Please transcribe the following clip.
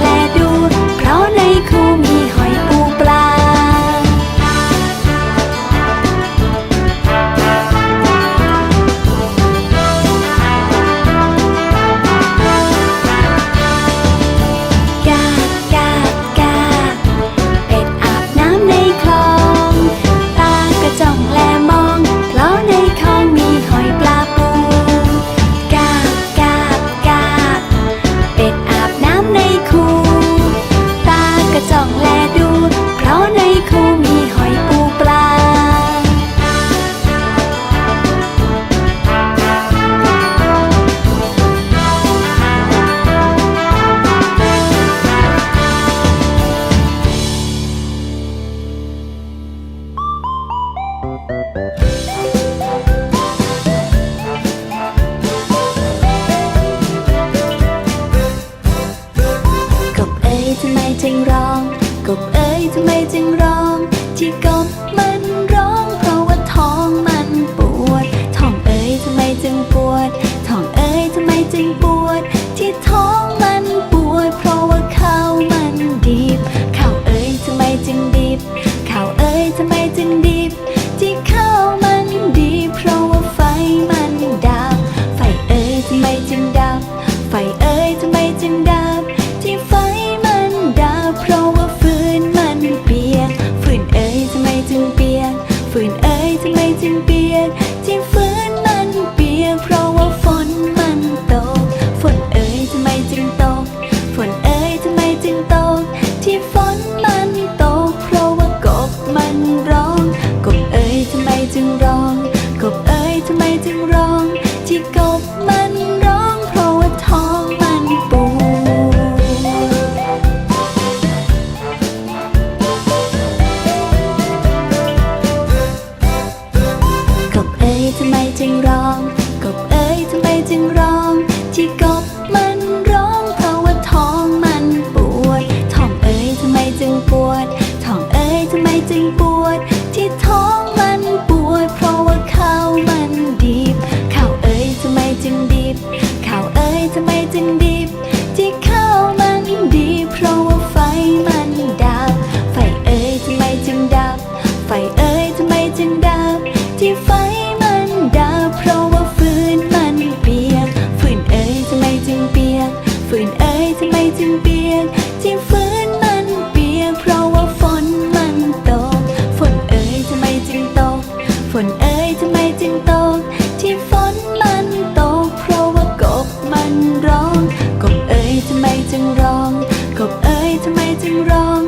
และดู เอ่ยทำไมจึงได้ ที่ฝนมันตกเพราะว่ากบมันร้อง กบเอ๋ยทำไมจึงร้อง กบเอ๋ยทำไมจึงร้อง